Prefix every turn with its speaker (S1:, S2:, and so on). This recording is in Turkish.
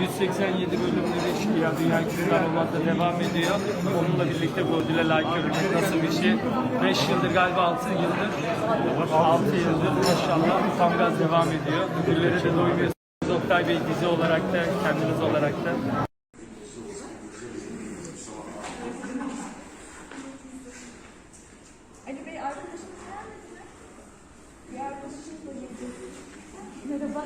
S1: 187 bölümlü bir ya dünya kültürel olmakla devam ediyor. Onunla birlikte bu Godzilla layık görülmek nasıl bir şey? 5 yıldır galiba 6 yıldır 6 yıldır maşallah tam gaz devam ediyor. Ödüllere de doymuyorsunuz. Oktay Bey dizi olarak da kendiniz olarak da. Merhaba.